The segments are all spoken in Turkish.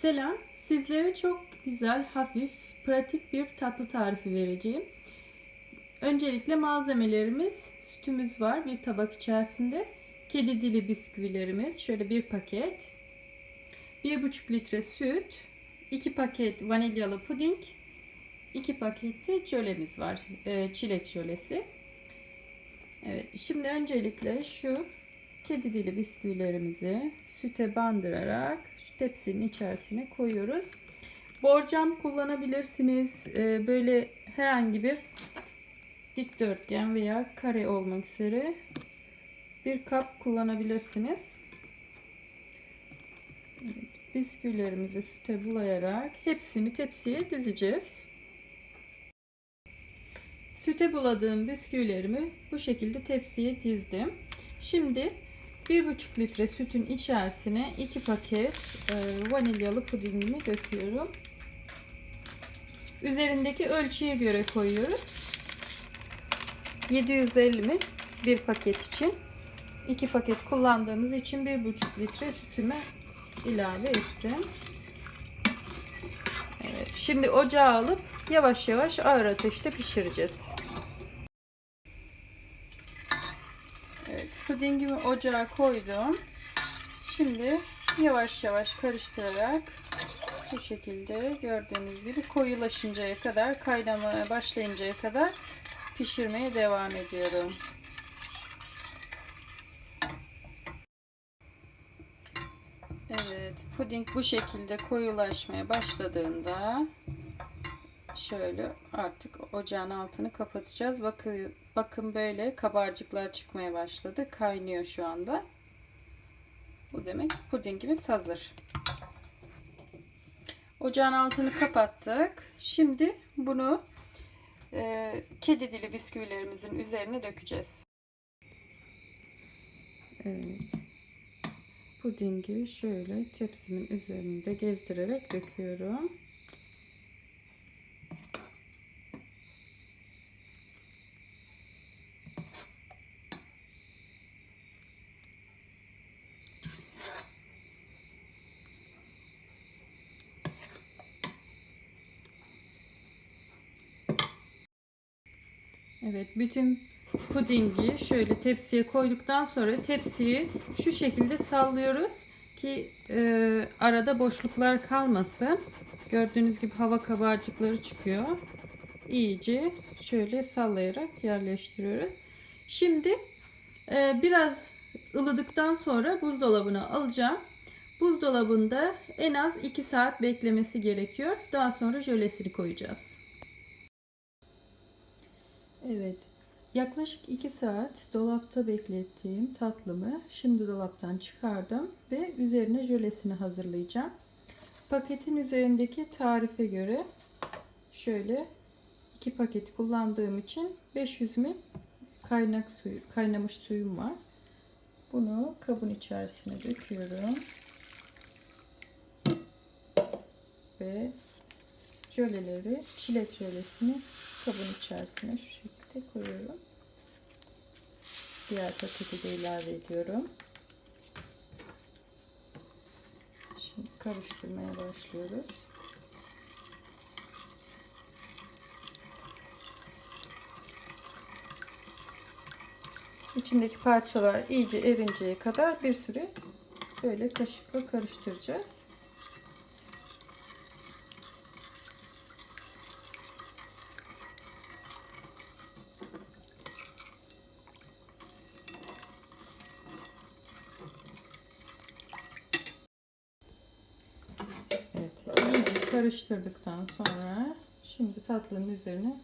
Selam, sizlere çok güzel, hafif, pratik bir tatlı tarifi vereceğim. Öncelikle malzemelerimiz, sütümüz var bir tabak içerisinde. Kedi dili bisküvilerimiz, şöyle bir paket. 1,5 litre süt, 2 paket vanilyalı puding, 2 paket de jölemiz var, e, çilek jölesi. Evet, şimdi öncelikle şu kedi dili bisküvilerimizi süte bandırarak şu tepsinin içerisine koyuyoruz. Borcam kullanabilirsiniz. Ee, böyle herhangi bir dikdörtgen veya kare olmak üzere bir kap kullanabilirsiniz. Evet, bisküvilerimizi süte bulayarak hepsini tepsiye dizeceğiz. Süte buladığım bisküvilerimi bu şekilde tepsiye dizdim. Şimdi 1,5 litre sütün içerisine 2 paket e, vanilyalı pudingimi döküyorum. Üzerindeki ölçüye göre koyuyoruz. 750 ml bir paket için. 2 paket kullandığımız için 1,5 litre sütüme ilave ettim. Evet, şimdi ocağa alıp yavaş yavaş ağır ateşte pişireceğiz. Evet, pudingimi ocağa koydum. Şimdi yavaş yavaş karıştırarak bu şekilde gördüğünüz gibi koyulaşıncaya kadar kaynamaya başlayıncaya kadar pişirmeye devam ediyorum. Evet, puding bu şekilde koyulaşmaya başladığında şöyle artık ocağın altını kapatacağız. Bakın, bakın böyle kabarcıklar çıkmaya başladı. Kaynıyor şu anda. Bu demek pudingimiz hazır. Ocağın altını kapattık. Şimdi bunu e, kedi dili bisküvilerimizin üzerine dökeceğiz. Evet. Pudingi şöyle tepsimin üzerinde gezdirerek döküyorum. Evet, bütün pudingi şöyle tepsiye koyduktan sonra tepsiyi şu şekilde sallıyoruz ki e, arada boşluklar kalmasın. Gördüğünüz gibi hava kabarcıkları çıkıyor. İyice şöyle sallayarak yerleştiriyoruz. Şimdi e, biraz ılıdıktan sonra buzdolabına alacağım. Buzdolabında en az 2 saat beklemesi gerekiyor. Daha sonra jölesini koyacağız. Evet. Yaklaşık 2 saat dolapta beklettiğim tatlımı şimdi dolaptan çıkardım ve üzerine jölesini hazırlayacağım. Paketin üzerindeki tarife göre şöyle 2 paket kullandığım için 500 ml kaynak suyu, kaynamış suyum var. Bunu kabın içerisine döküyorum. Ve jöleleri, çilek jölesini kabın içerisine şu şekilde koyuyorum. Diğer paketi de ilave ediyorum. Şimdi karıştırmaya başlıyoruz. İçindeki parçalar iyice erinceye kadar bir süre böyle kaşıkla karıştıracağız. Evet, iyice karıştırdıktan sonra şimdi tatlının üzerine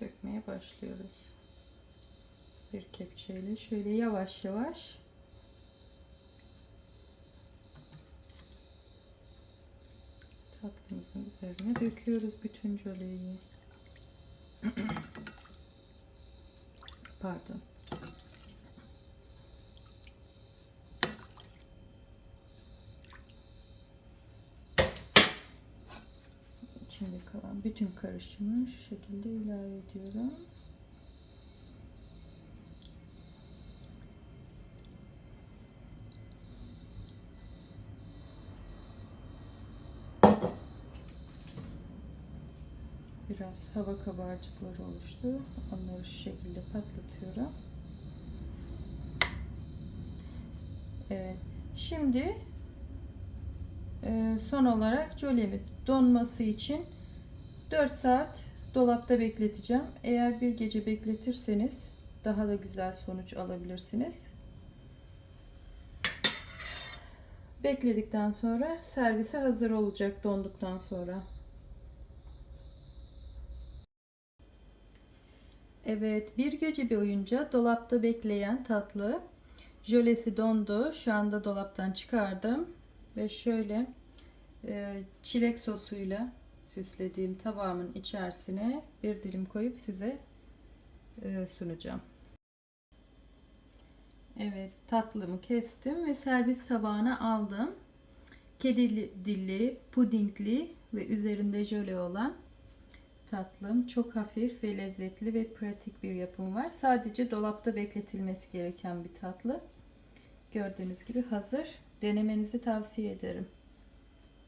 dökmeye başlıyoruz. Bir kepçeyle şöyle yavaş yavaş tatlımızın üzerine döküyoruz bütün jöleyi. Pardon. içinde kalan bütün karışımı şu şekilde ilave ediyorum. Biraz hava kabarcıkları oluştu. Onları şu şekilde patlatıyorum. Evet. Şimdi son olarak jölemi donması için 4 saat dolapta bekleteceğim. Eğer bir gece bekletirseniz daha da güzel sonuç alabilirsiniz. Bekledikten sonra servise hazır olacak donduktan sonra. Evet, bir gece boyunca dolapta bekleyen tatlı jölesi dondu. Şu anda dolaptan çıkardım ve şöyle e, çilek sosuyla süslediğim tabağımın içerisine bir dilim koyup size e, sunacağım. Evet, tatlımı kestim ve servis tabağına aldım. Kedi dilli, pudingli ve üzerinde jöle olan tatlım. Çok hafif ve lezzetli ve pratik bir yapımı var. Sadece dolapta bekletilmesi gereken bir tatlı. Gördüğünüz gibi hazır. Denemenizi tavsiye ederim.